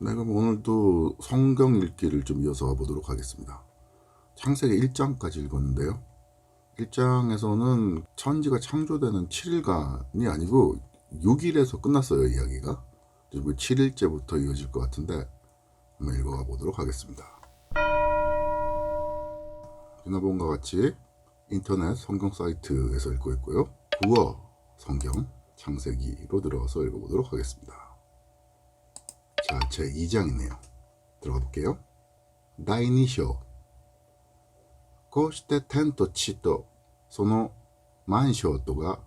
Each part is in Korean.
네, 그럼 오늘도 성경 읽기를 좀 이어서 보도록 하겠습니다. 창세기 1장까지 읽었는데요. 1장에서는 천지가 창조되는 7일간이 아니고 6일에서 끝났어요, 이야기가. 그리고 7일째부터 이어질 것 같은데 한번 읽어가 보도록 하겠습니다. 지난번과 같이 인터넷 성경 사이트에서 읽고 있고요. 구어 성경 창세기로 들어가서 읽어보도록 하겠습니다. 자, 제 2장이네요. 들어가 볼게요. 第2章こうして天と地とその万象とが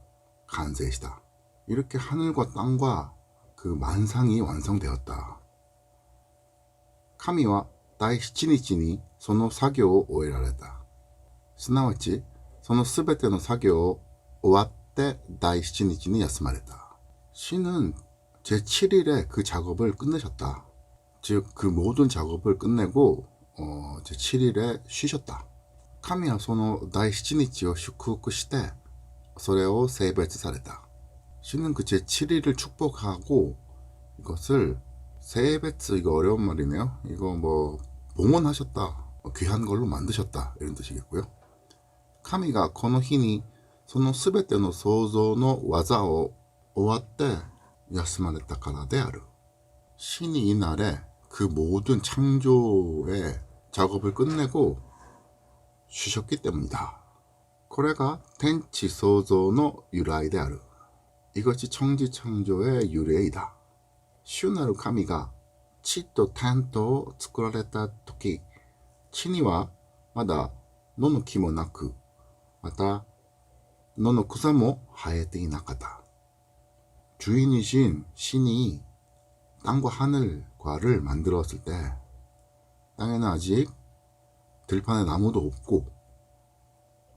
完成した. 이렇게 하늘과 땅과 그 만상이 완성되었다. 神は第7日にその作業を終えられた。すなわち、そのすべての作業を終わって第7日に休まれた. 신은 제7일에 그 작업을 끝내셨다. 즉, 그 모든 작업을 끝내고, 어, 제7일에 쉬셨다. 神はその第7日を祝福して、それを性別された。 신은 그 제7일을 축복하고 이것을 세배츠 이거 어려운 말이네요. 이거 뭐 봉헌하셨다. 어, 귀한 걸로 만드셨다. 이런 뜻이겠고요. 카미가 この日にそのすべての創造の技を終わって 休まれたからである. 신이 이날에 그 모든 창조의 작업을 끝내고 쉬셨기 때문이다. これが天地創造の由来である. 이것이 청지 창조의 유래이다. 시우나루 카미가 치또 탄토 作られた時地にはまだ野の木もなくまた野の草も生えていなかった. 주인이신 신이 땅과 하늘과를 만들었을 때 땅에는 아직 들판에 나무도 없고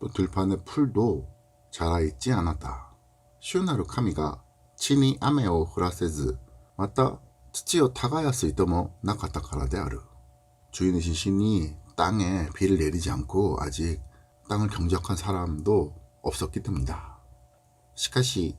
또 들판에 풀도 자라있지 않았다. 시오나루 카미가 친히 아메오 흐라세즈 맞다 치치오 타가야스 이토모 나카타카라 데아르 주인이신 신이 땅에 비를 내리지 않고 아직 땅을 경작한 사람도 없었기 때문이다. 시카시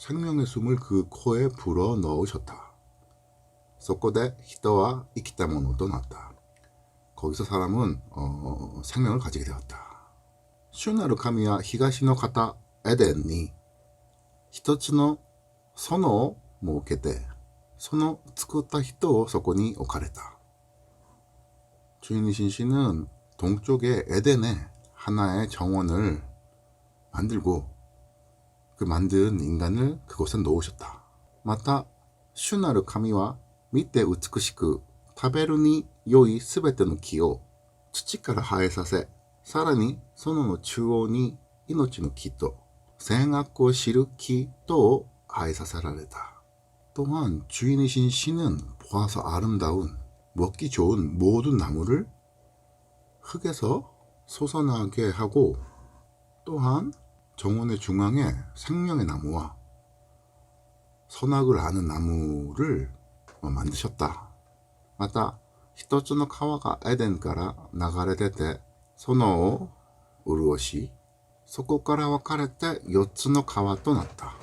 생명의 숨을 그 코에 불어 넣으셨다. 석고대 히다와 이키타모노도 났다. 거기서 사람은 어, 생명을 가지게 되었다. 슈나루카미와 히가시노 카타 에덴니 히토츠노 소노 모케테 소노 츠쿠타 히토 소코니 오카레타 주인이신 씨는 동쪽의 에덴에 하나의 정원을 만들고 그 만든 인간을 그곳에 놓으셨다. 마타 슈나르 카미와 밑에 우츠쿠시크 타베르니 요이 스베테노 기오 츠치카라 하에사세 사라니 소노노 주오니 이노치노 기토 생악고 시르키 또 하에사사라레다. 또한 주인이신 신은 보아서 아름다운 먹기 좋은 모든 나무를 흙에서 솟아나게 하고 또한 정원의 중앙에 생명의 나무와 선악을 아는 나무를 만드셨다. また一つの川がエデンから流れ出て園を潤しそこから分かれて四つの川となった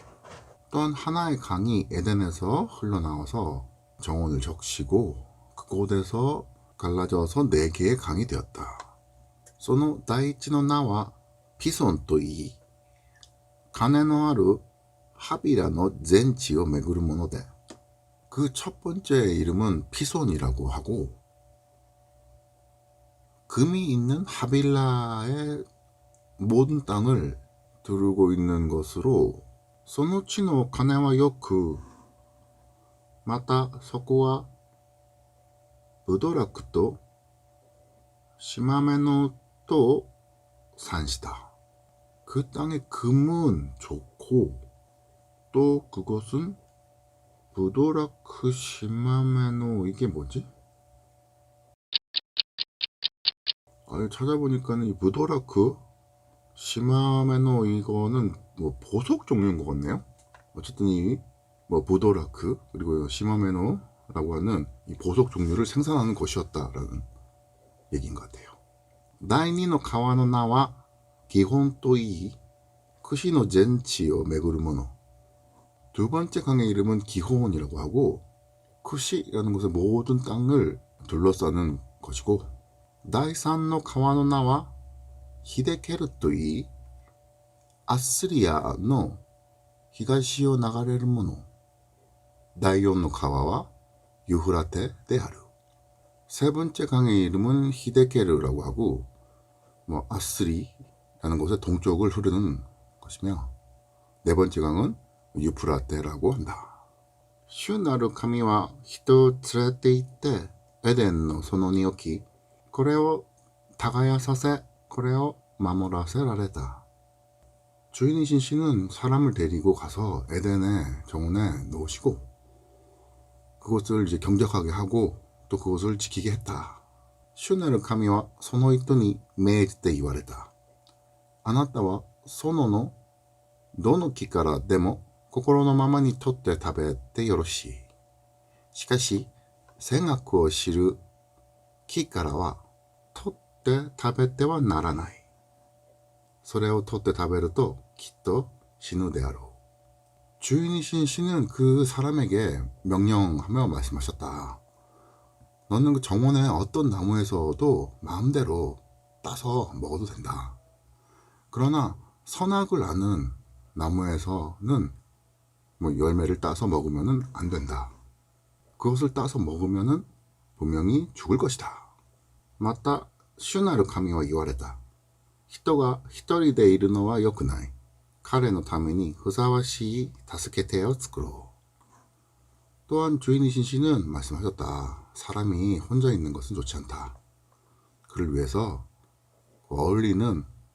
또한 하나의 강이 에덴에서 흘러나와서 정원을 적시고 그곳에서 갈라져서 네 개의 강이 되었다. その第一の名はピソンといい、 金のあるハビラの全地を巡るもので、그 첫 번째 이름은 피손이라고 하고, 금이 있는 하빌라의 모든 땅을 두르고 있는 것으로 その地の金はよく、またそこは、ブドラクと、シマメノと産した. 그 땅의 금은 좋고, 또 그것은 부도라크 시마메노 이게 뭐지? 아니, 찾아보니까는 이 무도라크 시마메노 이거는 뭐 보석 종류인 것 같네요. 어쨌든 이 뭐 부도라크 그리고 시마메노라고 하는 이 보석 종류를 생산하는 곳이었다라는 얘기인 것 같아요. 다이니노 카와노 나와 기혼 또이 크시노 젠치요 메구르모노 두 번째 강의 이름은 기혼이라고 하고 크시라는 곳의 모든 땅을 둘러싸는 것이고 다이산노 카와노 나와 히데케르 또이 아스리아の東を流れるもの第四の川はユフラテである。세 번째 강의 이름은 히데케르라고 하고 뭐 아스리 라는 곳에 동쪽을 흐르는 것이며 네 번째 강은 유프라테라고 한다. 슈나루 카미와 히토 트레테 이때 에덴노 소노니오키 고레오 다가야 사세 고레오 마모라세라레다. 주인이신 씨는 사람을 데리고 가서 에덴의 정원에 놓으시고 그것을 이제 경작하게 하고 또 그것을 지키게 했다. 슈나르 카미와 소노이토니 메이즈때 이와레다. 아나타와 소노노 노노 키카라 데모 心のままに取って食べてよろしい。しかし、戦学を知る木からは取って食べてはならない。それを取って食べるときっと死ぬであろう. 주인이신 씨는 그 사람에게 명령하며 말씀하셨다. 너는 그 정원의 어떤 나무에서도 마음대로 따서 먹어도 된다. 그러나 선악을 아는 나무에서는 뭐 열매를 따서 먹으면 안 된다. 그것을 따서 먹으면은 분명히 죽을 것이다. 맞다. 슈나르 카미와 이와레다. 히토가 히토리데 이르노와 요크나이. 카레노 타메니 후사와시 다스케테요 스크로. 또한 주인이신 씨는 말씀하셨다. 사람이 혼자 있는 것은 좋지 않다. 그를 위해서 어울리는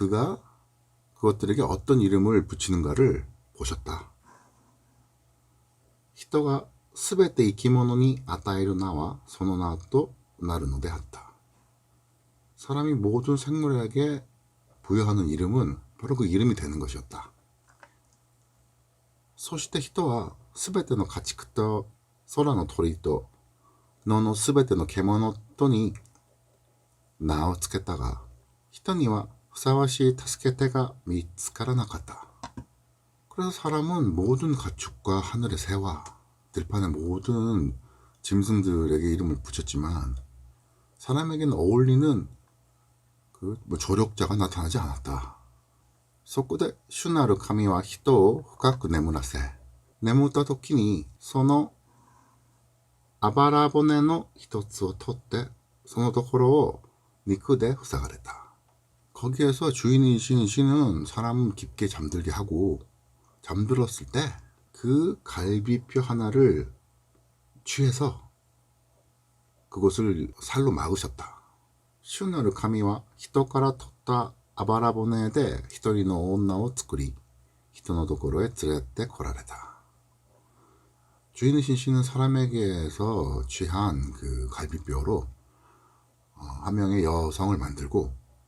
그가 그것들에게 어떤 이름을 붙이는가를 보셨다. 人がすべて生き物に与える名はその名となるのであった. 사람이 모든 생물에게 부여하는 이름은 바로 그 이름이 되는 것이었다. そして人はすべての家畜と空の鳥と野のすべての獣とに名を付けたが人には ふさわしい助け手が見つからなかった. 그래서 사람은 모든 가축과 하늘의 새와 들판의 모든 짐승들에게 이름을 붙였지만 사람에게는 어울리는 그뭐 조력자가 나타나지 않았다. そこで主なる神は人を深く眠らせ、眠った時にそのあばら骨の一つを取ってそのところを肉で塞がれた. 거기에서 주인이신 신은 사람 깊게 잠들게 하고 잠들었을 때 그 갈비뼈 하나를 취해서 그것을 살로 막으셨다. 슈나르 카미와 히토카라 텄다 아바라보네데 히토리노 온나오 츠쿠리 히토노 도코로에 드레떼 코라레다. 주인이신 신은 사람에게서 취한 그 갈비뼈로 어, 한 명의 여성을 만들고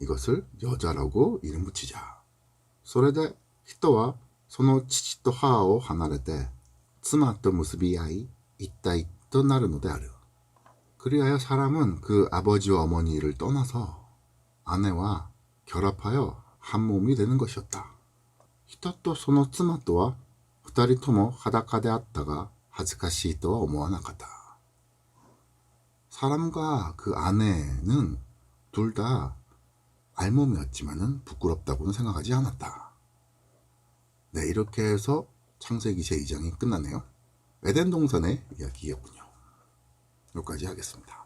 이것을 여자라고 이름 붙이자. それで人はその父と母を離れて妻と結び合い一体となるのである. 그리하여 사람은 그 아버지와 어머니를 떠나서 아내와 결합하여 한 몸이 되는 것이었다. 人とその妻とは二人とも裸であったが恥ずかしいとは思わなかった. 사람과 그 아내는 둘 다 알몸이었지만은 부끄럽다고는 생각하지 않았다. 네, 이렇게 해서 창세기 제2장이 끝나네요. 에덴 동산의 이야기였군요. 여기까지 하겠습니다.